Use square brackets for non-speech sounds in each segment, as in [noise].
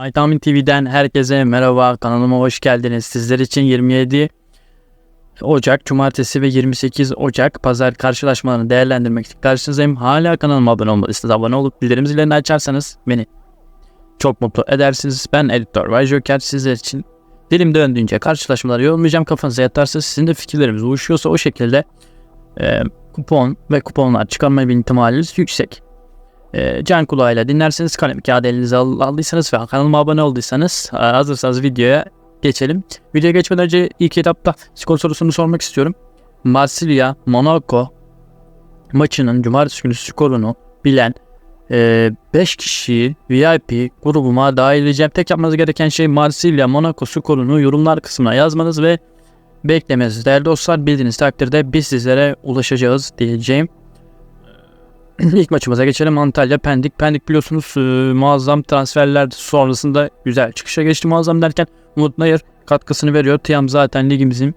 Aytamin TV'den herkese merhaba kanalıma hoş geldiniz. Sizler için 27 Ocak Cumartesi ve 28 Ocak Pazar karşılaşmalarını değerlendirmek için karşınızdayım. Hala kanalıma abone olmadıysanız abone olup bildirim zillerini açarsanız beni çok mutlu edersiniz. Ben editör Vay Joker sizler için dilim döndüğünce karşılaşmaları yorumlayacağım. Kafanıza yatarsa sizin de fikirlerimiz uyuşuyorsa o şekilde e, kupon ve kuponlar çıkarma ihtimaliniz yüksek e, can kulağıyla dinlerseniz kalem kağıdı elinize al- aldıysanız ve kanalıma abone olduysanız e, hazırsanız videoya geçelim. Videoya geçmeden önce ilk etapta skor sorusunu sormak istiyorum. Marsilya Monaco maçının cumartesi günü skorunu bilen 5 kişiyi VIP grubuma dahil edeceğim. Tek yapmanız gereken şey Marsilya Monaco skorunu yorumlar kısmına yazmanız ve beklemeniz. Değerli dostlar bildiğiniz takdirde biz sizlere ulaşacağız diyeceğim. İlk maçımıza geçelim. Antalya Pendik. Pendik biliyorsunuz e, muazzam transferler sonrasında güzel çıkışa geçti muazzam derken Umut Nayır katkısını veriyor. Tiam zaten ligimizin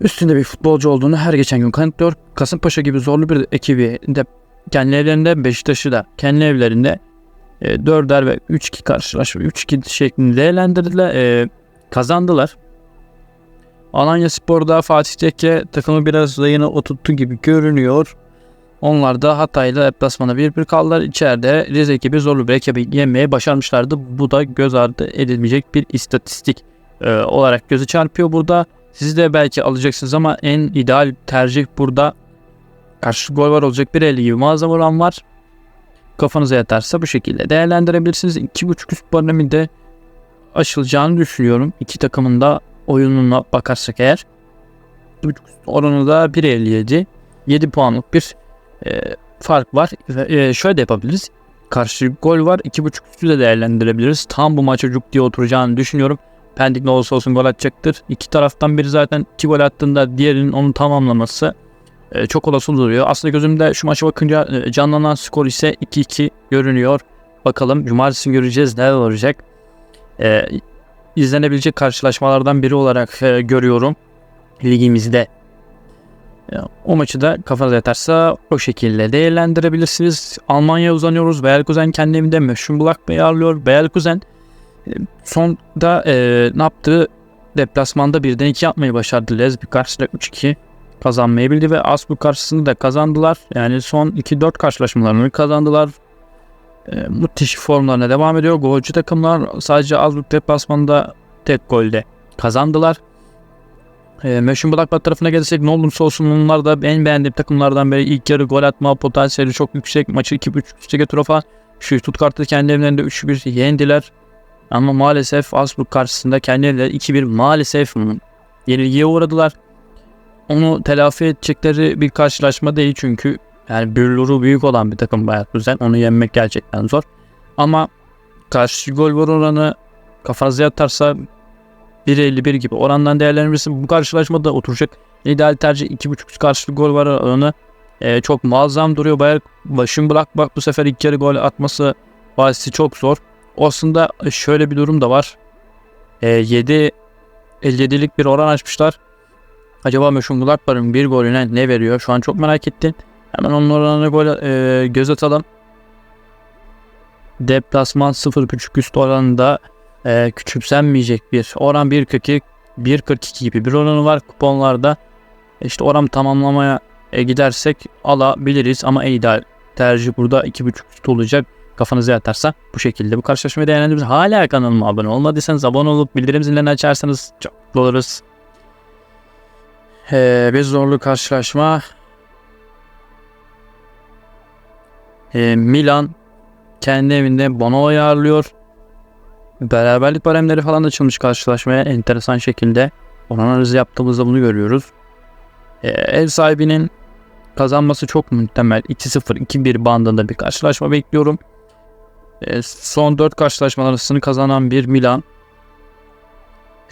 üstünde bir futbolcu olduğunu her geçen gün kanıtlıyor. Kasımpaşa gibi zorlu bir ekibi de kendi evlerinde Beşiktaş'ı da kendi evlerinde e, 4'er ve 3-2 karşılaşma 3-2 şeklinde değerlendirdiler. E, kazandılar. Alanya Spor'da Fatih Tekke takımı biraz yine oturttu gibi görünüyor. Onlar da Hatay'la deplasmana 1-1 kaldılar. İçeride Rize ekibi zorlu bir ekibi yenmeye başarmışlardı. Bu da göz ardı edilmeyecek bir istatistik e, olarak gözü çarpıyor burada. Siz de belki alacaksınız ama en ideal tercih burada karşı gol var olacak bir 50 gibi muazzam oran var. Kafanıza yatarsa bu şekilde değerlendirebilirsiniz. 2.5 üst bareminde aşılacağını düşünüyorum. İki takımın da oyununa bakarsak eğer. 2.5 oranı da 1.57. 7 puanlık bir e, fark var. E, şöyle de yapabiliriz. Karşı gol var. 2.5 üstü de değerlendirebiliriz. Tam bu maça cuk diye oturacağını düşünüyorum. Pendik ne olursa olsun gol atacaktır. İki taraftan biri zaten iki gol attığında diğerinin onu tamamlaması e, çok olası duruyor. Aslında gözümde şu maça bakınca e, canlanan skor ise 2-2 görünüyor. Bakalım cumartesi göreceğiz neler olacak. E, izlenebilecek karşılaşmalardan biri olarak e, görüyorum ligimizde. O maçı da kafanıza yatarsa o şekilde değerlendirebilirsiniz. Almanya'ya uzanıyoruz. Beyerkusen kendi evinde Mönchengladbach'ı ağırlıyor. Beyerkusen e, sonda e, ne yaptı? Deplasmanda birden 2 yapmayı başardı. Lezbi karşısında 3-2 kazanmayı bildi ve Asburg karşısında da kazandılar. Yani son 2-4 karşılaşmalarını kazandılar. E, müthiş formlarına devam ediyor. Golcü takımlar sadece Asburg deplasmanda tek golde kazandılar. E, Mönchengladbach tarafına gelirsek ne olursa olsun onlar da en beğendiğim takımlardan biri. İlk yarı gol atma potansiyeli çok yüksek. Maçı 2-3 üste götürüyor falan. Şu Stuttgart'ta kendi evlerinde 3-1 yendiler. Ama maalesef Augsburg karşısında kendi evlerinde 2-1 maalesef yenilgiye uğradılar. Onu telafi edecekleri bir karşılaşma değil çünkü yani bülluru büyük olan bir takım Bayat Düzen. Onu yenmek gerçekten zor. Ama karşı gol var oranı kafanıza yatarsa 1.51 gibi orandan değerlendirirsin. Bu karşılaşmada oturacak ideal tercih 2.5 karşılık gol var oranı. Ee, çok muazzam duruyor. Bayern başın bırak bak bu sefer ilk kere gol atması bahsi çok zor. Aslında şöyle bir durum da var. Ee, 7 57'lik bir oran açmışlar. Acaba Mönchengladbach'ın bir golüne ne veriyor? Şu an çok merak ettim. Hemen onun oranına gol e, göz atalım. Deplasman 0.5 üst oranında e, küçümsenmeyecek bir oran 1.42 1.42 gibi bir oranı var kuponlarda. İşte oran tamamlamaya e, gidersek alabiliriz ama ideal tercih burada 2.5 üst olacak. Kafanıza yatarsa bu şekilde bu karşılaşmayı değerlendiririz. Hala kanalıma abone olmadıysanız abone olup bildirim zilini açarsanız çok mutlu oluruz. Ee, bir zorlu karşılaşma. Ee, Milan kendi evinde Bono'yu ağırlıyor. Beraberlik baremleri falan açılmış karşılaşmaya enteresan şekilde. Oran analizi yaptığımızda bunu görüyoruz. Ee, ev sahibinin kazanması çok muhtemel. 2-0, 2-1 bandında bir karşılaşma bekliyorum. E, son 4 karşılaşma arasını kazanan bir Milan.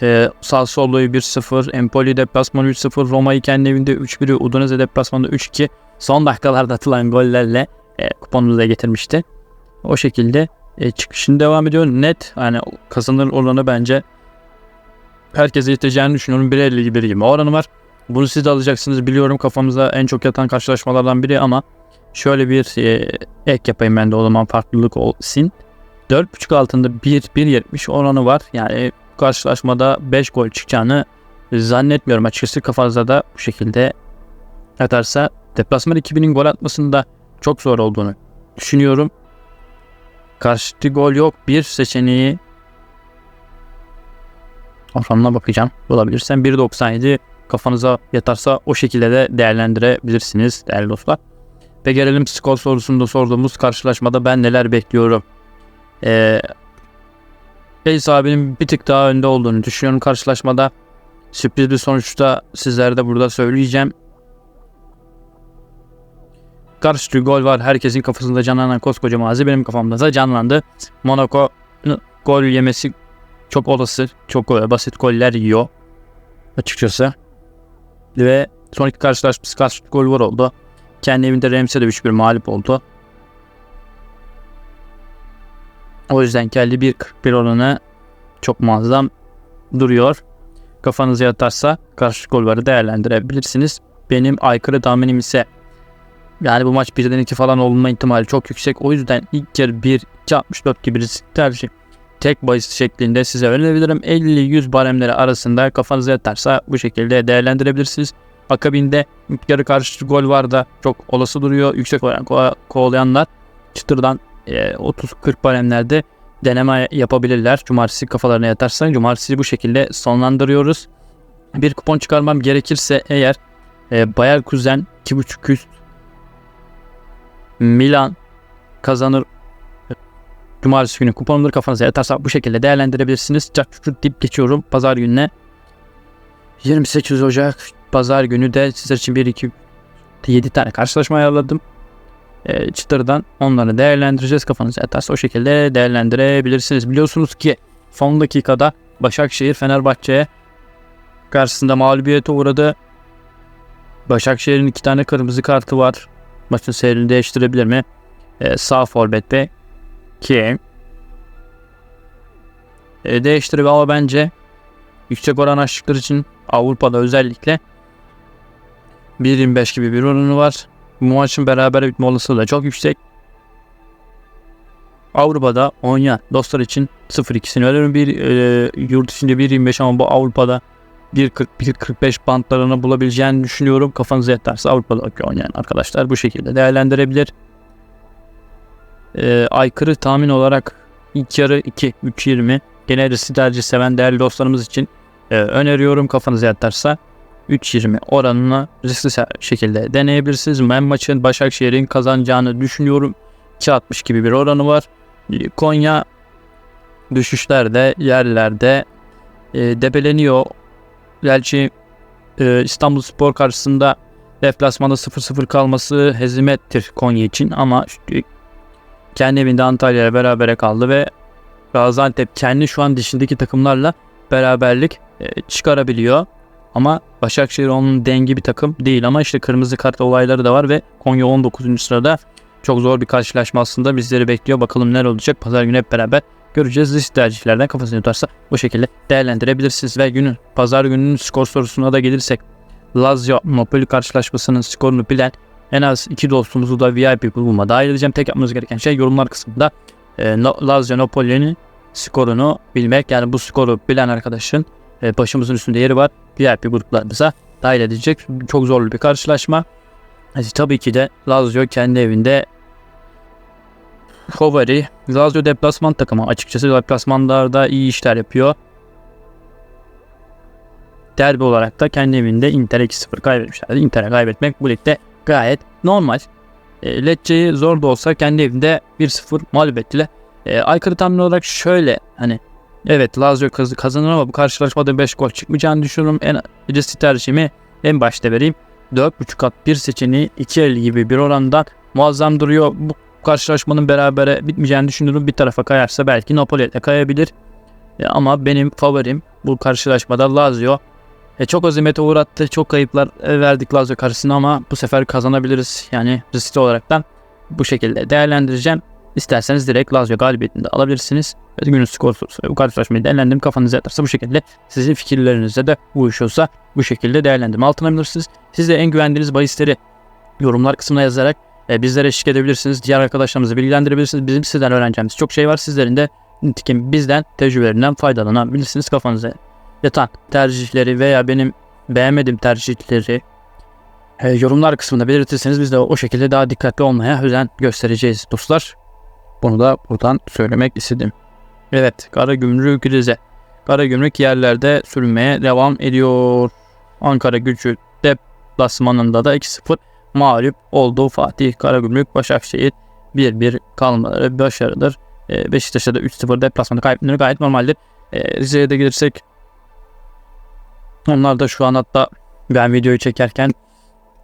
E, Sassuolo'yu 1-0, Empoli deplasmanı 3-0, Roma'yı kendi evinde 3-1, Udinese deplasmanında 3-2. Son dakikalarda atılan gollerle e, kuponunu da getirmişti. O şekilde e, çıkışını devam ediyor. Net yani kazanır oranı bence herkese yeteceğini düşünüyorum. 1.51 gibi oranı var. Bunu siz de alacaksınız biliyorum kafamıza en çok yatan karşılaşmalardan biri ama şöyle bir e, ek yapayım ben de o zaman farklılık olsun. 4.5 altında 1 1.70 oranı var. Yani karşılaşmada 5 gol çıkacağını zannetmiyorum açıkçası kafanızda da bu şekilde atarsa deplasman 2000'in gol atmasında çok zor olduğunu düşünüyorum. Karşıtı gol yok. Bir seçeneği oranına bakacağım. Bulabilirsem 1.97 kafanıza yatarsa o şekilde de değerlendirebilirsiniz değerli dostlar. Ve gelelim skor sorusunda sorduğumuz karşılaşmada ben neler bekliyorum. Ee, Ace abinin bir tık daha önde olduğunu düşünüyorum karşılaşmada. Sürpriz bir sonuçta sizlere de burada söyleyeceğim. Karşı gol var. Herkesin kafasında canlanan koskoca mazi benim kafamda da canlandı. Monaco gol yemesi çok olası. Çok basit goller yiyor. Açıkçası. Ve son iki karşılaşması karşı gol var oldu. Kendi evinde Rems'e de 3-1 mağlup oldu. O yüzden geldi 1.41 oranı çok muazzam duruyor. Kafanıza yatarsa karşı golları değerlendirebilirsiniz. Benim aykırı tahminim ise yani bu maç 1'den 2 falan olma ihtimali çok yüksek. O yüzden ilk yarı 1 2.64 gibi risk tercih tek bahis şeklinde size önerebilirim. 50-100 baremleri arasında kafanıza yatarsa bu şekilde değerlendirebilirsiniz. Akabinde yarı karşı gol var da çok olası duruyor. Yüksek olarak ko- kovalayanlar çıtırdan e, 30-40 baremlerde deneme yapabilirler. Cumartesi kafalarına yatarsa cumartesi bu şekilde sonlandırıyoruz. Bir kupon çıkarmam gerekirse eğer e, Bayer Kuzen 2.5 üst Milan kazanır Cumartesi günü kuponları kafanıza yatarsa bu şekilde değerlendirebilirsiniz. Çarçuçut dip geçiyorum pazar gününe. 28 Ocak pazar günü de sizler için 1 2 7 tane karşılaşma ayarladım. E, çıtırdan onları değerlendireceğiz. Kafanıza yatarsa o şekilde değerlendirebilirsiniz. Biliyorsunuz ki son dakikada Başakşehir Fenerbahçe'ye karşısında mağlubiyete uğradı. Başakşehir'in iki tane kırmızı kartı var. Maçın seyrini değiştirebilir mi? E, sağ forvet ve ki e, değiştirip ama bence yüksek oran açtıkları için Avrupa'da özellikle 1.25 gibi bir oranı var. Bu maçın beraber bitme olasılığı da çok yüksek. Avrupa'da oynayan dostlar için 0-2'sini öneririm. Bir e, yurt içinde 1.25 ama bu Avrupa'da 1.40-1.45 bantlarını bulabileceğini düşünüyorum. Kafanıza yatarsa Avrupa'da oynayan arkadaşlar bu şekilde değerlendirebilir e, aykırı tahmin olarak ilk yarı 2 3.20 genelde siderci seven değerli dostlarımız için e, öneriyorum kafanıza yatarsa 3.20 oranını riskli şekilde deneyebilirsiniz. Ben maçın Başakşehir'in kazanacağını düşünüyorum. 2.60 gibi bir oranı var. E, Konya düşüşlerde, yerlerde e, debeleniyor. Gerçi e, İstanbul Spor karşısında deplasmanda 0-0 kalması hezimettir Konya için ama kendi evinde Antalya ile berabere kaldı ve Gaziantep kendi şu an dışındaki takımlarla beraberlik e, çıkarabiliyor. Ama Başakşehir onun dengi bir takım değil ama işte kırmızı kart olayları da var ve Konya 19. sırada çok zor bir karşılaşma aslında bizleri bekliyor. Bakalım neler olacak. Pazar günü hep beraber göreceğiz. Risk tercihlerden kafasını tutarsa bu şekilde değerlendirebilirsiniz. Ve günün pazar gününün skor sorusuna da gelirsek Lazio Napoli karşılaşmasının skorunu bilen en az iki dostumuzu da VIP grubuma dahil edeceğim. Tek yapmanız gereken şey yorumlar kısmında e, Lazio Napoli'nin skorunu bilmek. Yani bu skoru bilen arkadaşın e, başımızın üstünde yeri var. VIP gruplarımıza dahil edecek. Çok zorlu bir karşılaşma. E, tabii ki de Lazio kendi evinde favori. Lazio deplasman takımı. Açıkçası deplasmanlarda iyi işler yapıyor. Derbi olarak da kendi evinde Inter'e 2-0 kaybetmişlerdi. Inter'e kaybetmek bu ligde gayet normal. E, Lecce'yi zor da olsa kendi evinde 1-0 mağlup ettiler. E, aykırı tahmin olarak şöyle hani evet Lazio kaz- kazanır ama bu karşılaşmada 5 gol çıkmayacağını düşünüyorum. En riskli tercihimi en başta vereyim. 4.5 at bir seçeneği 2.50 gibi bir oranda muazzam duruyor. Bu karşılaşmanın berabere bitmeyeceğini düşünüyorum. Bir tarafa kayarsa belki Napoli'ye kayabilir. E, ama benim favorim bu karşılaşmada Lazio. E, çok azimete uğrattı. Çok kayıplar e, verdik Lazio karşısına ama bu sefer kazanabiliriz. Yani riskli olaraktan bu şekilde değerlendireceğim. İsterseniz direkt Lazio galibiyetini de alabilirsiniz. Ve günün skor bu karşılaşmayı değerlendirip kafanıza yatarsa bu şekilde sizin fikirlerinizle de uyuşuyorsa bu şekilde değerlendirme altına alabilirsiniz. Siz de en güvendiğiniz bahisleri yorumlar kısmına yazarak e, bizlere eşlik edebilirsiniz. Diğer arkadaşlarımızı bilgilendirebilirsiniz. Bizim sizden öğreneceğimiz çok şey var. Sizlerin de nitekim bizden tecrübelerinden faydalanabilirsiniz. Kafanıza yatan tercihleri veya benim beğenmediğim tercihleri e, yorumlar kısmında belirtirseniz biz de o şekilde daha dikkatli olmaya özen göstereceğiz dostlar. Bunu da buradan söylemek istedim. Evet, Kara Gümrük Rize. Kara Gümrük yerlerde sürünmeye devam ediyor. Ankara gücü deplasmanında da 2-0 mağlup oldu. Fatih Karagümrük Başakşehir 1-1 kalmaları başarıdır. E, Beşiktaş'a da 3-0 deplasmanda kaybetmeleri gayet normaldir. E, Rize'ye de gelirsek onlar da şu an hatta ben videoyu çekerken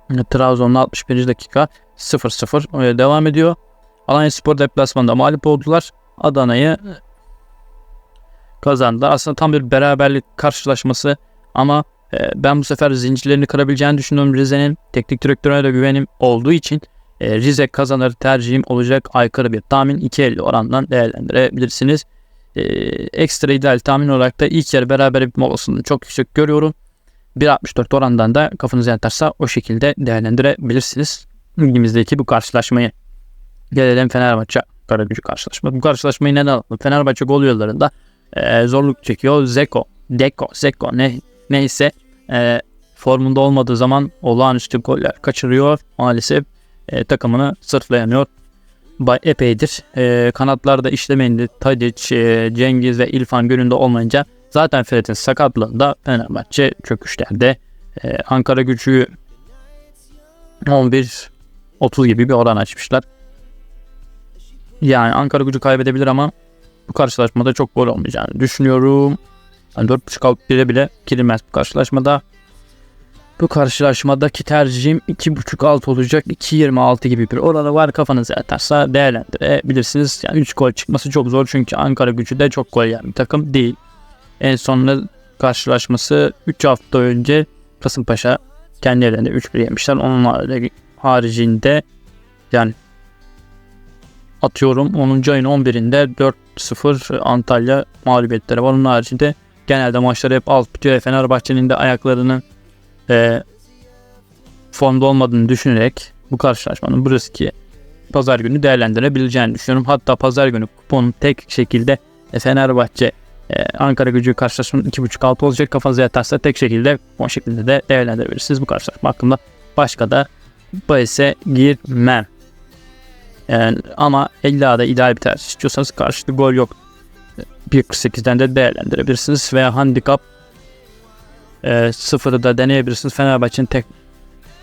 e, Trabzon'la 61. dakika 0-0 öyle devam ediyor. Alanya Spor deplasmanda mağlup oldular. Adana'yı kazandı. Aslında tam bir beraberlik karşılaşması ama e, ben bu sefer zincirlerini kırabileceğini düşünüyorum Rize'nin. Teknik direktörüne de güvenim olduğu için e, Rize kazanır tercihim olacak aykırı bir tahmin 2.50 orandan değerlendirebilirsiniz. E, ekstra ideal tahmin olarak da ilk yarı beraber bitme olasılığını çok yüksek görüyorum. 1.64 orandan da kafanız yatarsa o şekilde değerlendirebilirsiniz. Ligimizdeki bu karşılaşmayı. Gelelim Fenerbahçe Karagücü karşılaşma. Bu karşılaşmayı neden alalım? Fenerbahçe gol yollarında e, zorluk çekiyor. Zeko, Deko, Zeko ne neyse e, formunda olmadığı zaman olağanüstü goller kaçırıyor. Maalesef e, takımını sırtlayamıyor. Bay epeydir. E, kanatlarda işlemeyince Tadic, e, Cengiz ve İlfan gününde olmayınca zaten Fred'in sakatlığında Fenerbahçe çöküşlerde. E, Ankara gücü 11 30 gibi bir oran açmışlar. Yani Ankara gücü kaybedebilir ama bu karşılaşmada çok gol olmayacağını düşünüyorum. Yani 4.5 alt bile bile girilmez bu karşılaşmada. Bu karşılaşmadaki tercihim 2.5 alt olacak. 2.26 gibi bir oranı var. Kafanıza yatarsa değerlendirebilirsiniz. Yani 3 gol çıkması çok zor çünkü Ankara gücü de çok gol yiyen bir takım değil. En sonunda karşılaşması 3 hafta önce Kasımpaşa kendi evlerinde 3-1 yemişler. Onun haricinde yani atıyorum 10. ayın 11'inde 4-0 Antalya mağlubiyetleri var. Onun haricinde genelde maçları hep alt bitiyor. Fenerbahçe'nin de ayaklarının e, formda olmadığını düşünerek bu karşılaşmanın bu riski pazar günü değerlendirebileceğini düşünüyorum. Hatta pazar günü kuponun tek şekilde e, Fenerbahçe e, Ankara gücü karşılaşmanın 2.5 altı olacak. Kafanıza yatarsa tek şekilde kupon şeklinde de değerlendirebilirsiniz. Bu karşılaşma hakkında başka da bahise girmem. Yani, ama illa da ideal bir tercih istiyorsanız karşılıklı gol yok 1.48'den de değerlendirebilirsiniz veya handikap e, sıfırı da deneyebilirsiniz. Fenerbahçe'nin tek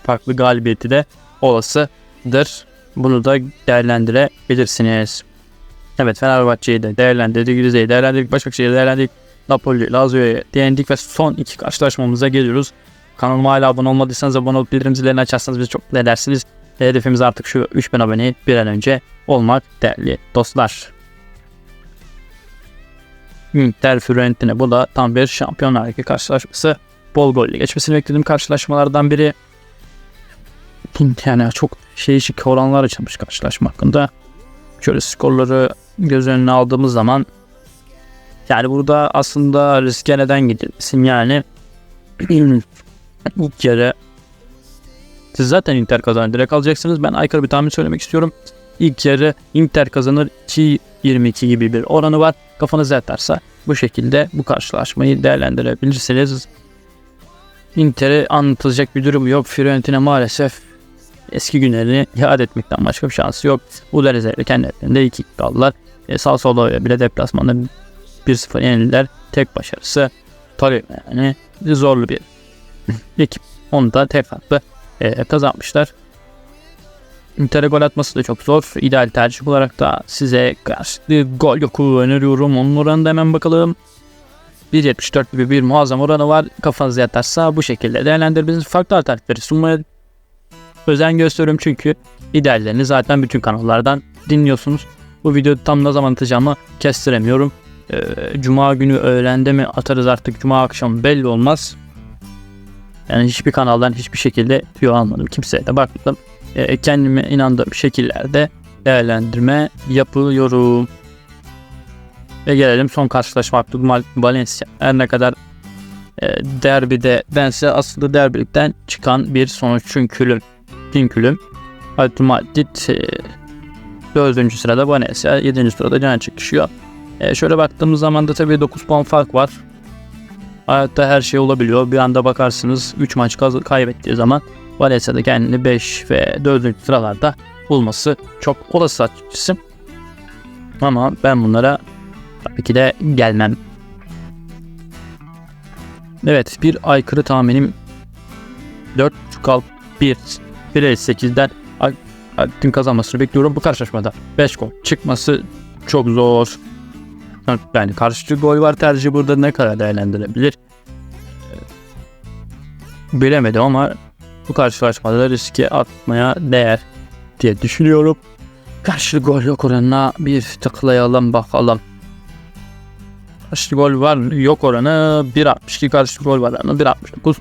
farklı galibiyeti de olasıdır. Bunu da değerlendirebilirsiniz. Evet Fenerbahçe'yi de değerlendirdik, Rize'yi değerlendirdik, Başakşehir'i değerlendirdik, Napoli, Lazio'yu değindik ve son iki karşılaşmamıza geliyoruz. Kanalıma hala abone olmadıysanız abone olup bildirim zillerini açarsanız bizi çok mutlu edersiniz. Hedefimiz artık şu 3000 abone bir an önce olmak değerli dostlar. Inter Fiorentina bu da tam bir Şampiyonlar Ligi karşılaşması. Bol golle geçmesini beklediğim karşılaşmalardan biri. Yani çok değişik oranlar açılmış karşılaşma hakkında. Şöyle skorları göz önüne aldığımız zaman yani burada aslında riske neden gidilmesin yani [clears throat] ilk kere siz zaten Inter kazanır direkt alacaksınız. Ben aykırı bir tahmin söylemek istiyorum. İlk yarı Inter kazanır 2.22 gibi bir oranı var. Kafanıza yatarsa bu şekilde bu karşılaşmayı değerlendirebilirsiniz. Inter'e anlatılacak bir durum yok. Fiorentina maalesef eski günlerini yad etmekten başka bir şansı yok. Udinese ile kendi evlerinde 2 kaldılar. E, Sassuolo'ya bile deplasmanda 1-0 yenildiler. Tek başarısı tabii yani zorlu bir [laughs] ekip. Onu da tek farklı e, kazanmışlar. Inter'e gol atması da çok zor. İdeal tercih olarak da size karşılıklı gol yoku öneriyorum. Onun oranı da hemen bakalım. 1.74 gibi bir muazzam oranı var. Kafanız yatarsa bu şekilde değerlendirebilirsiniz. Farklı alternatifleri sunmaya özen gösteriyorum çünkü ideallerini zaten bütün kanallardan dinliyorsunuz. Bu videoyu tam ne zaman atacağımı kestiremiyorum. Ee, Cuma günü öğlende mi atarız artık Cuma akşamı belli olmaz. Yani hiçbir kanaldan hiçbir şekilde tüyo almadım. Kimseye de bakmadım. Ee, kendime inandığım şekillerde değerlendirme yapıyorum. Ve gelelim son karşılaşma Abdülmalik Valencia. Her ne kadar e, derbide dense aslında derbilikten çıkan bir sonuç çünkülüm. Pinkülüm. Abdülmalik e, 4. sırada Valencia 7. sırada can çıkışıyor. E, şöyle baktığımız zaman da tabii 9 puan fark var. Hayatta her şey olabiliyor. Bir anda bakarsınız 3 maç kaybettiği zaman Valencia'da kendini 5 ve 4. sıralarda bulması çok olası açıkçası. Ama ben bunlara tabii ki de gelmem. Evet bir aykırı tahminim 4 alt 1 1.8'den Alp'in kazanmasını bekliyorum bu karşılaşmada. 5 gol çıkması çok zor. Yani karşı gol var tercih burada ne kadar değerlendirebilir? Ee, Bilemedim ama bu karşılaşmada riske atmaya değer diye düşünüyorum. Karşı gol yok oranına bir tıklayalım bakalım. Karşı gol var yok oranı 1.62 karşı gol var oranı 1.69.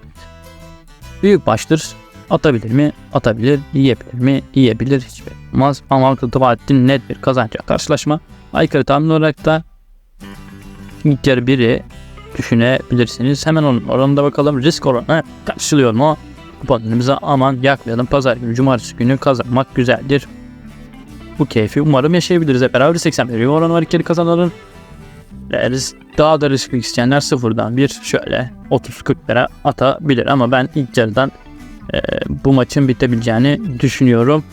Büyük baştır. Atabilir mi? Atabilir. Yiyebilir mi? Yiyebilir. Hiç olmaz. Ama Tıvattin net bir kazanacak karşılaşma. Aykırı tahmin olarak da ilk yarı biri düşünebilirsiniz. Hemen onun oranına bakalım. Risk oranı karşılıyor mu? Kuponlarımıza aman yakmayalım. Pazar günü, cumartesi günü kazanmak güzeldir. Bu keyfi umarım yaşayabiliriz. Hep beraber 81 bir oranı var. İkili kazananların daha da riskli isteyenler sıfırdan bir şöyle 30-40 lira atabilir. Ama ben ilk yarıdan e, bu maçın bitebileceğini düşünüyorum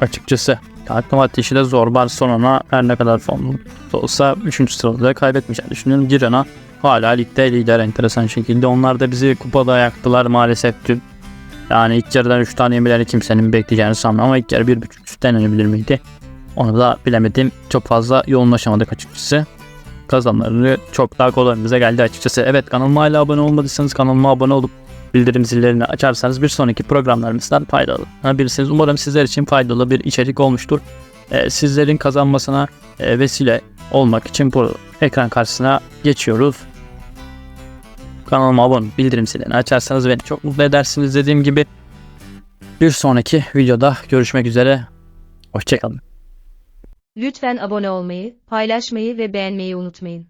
açıkçası. Aklımat işi de zor. Barcelona her ne kadar formlu olsa 3. sırada da kaybetmeyeceğini düşünüyorum. Girona hala ligde lider enteresan şekilde. Onlar da bizi kupada yaktılar maalesef dün. Yani ilk yarıdan 3 tane yemeleri kimsenin bekleyeceğini sanmıyorum ama ilk yarı 1.5 üst denenebilir miydi? Onu da bilemedim. Çok fazla yoğunlaşamadık açıkçası. Kazanları çok daha kolayımıza geldi açıkçası. Evet kanalıma hala abone olmadıysanız kanalıma abone olup bildirim zillerini açarsanız bir sonraki programlarımızdan faydalanabilirsiniz. Umarım sizler için faydalı bir içerik olmuştur. Ee, sizlerin kazanmasına e, vesile olmak için bu ekran karşısına geçiyoruz. Kanalıma abone bildirim zillerini açarsanız beni çok mutlu edersiniz dediğim gibi. Bir sonraki videoda görüşmek üzere. Hoşçakalın. Lütfen abone olmayı, paylaşmayı ve beğenmeyi unutmayın.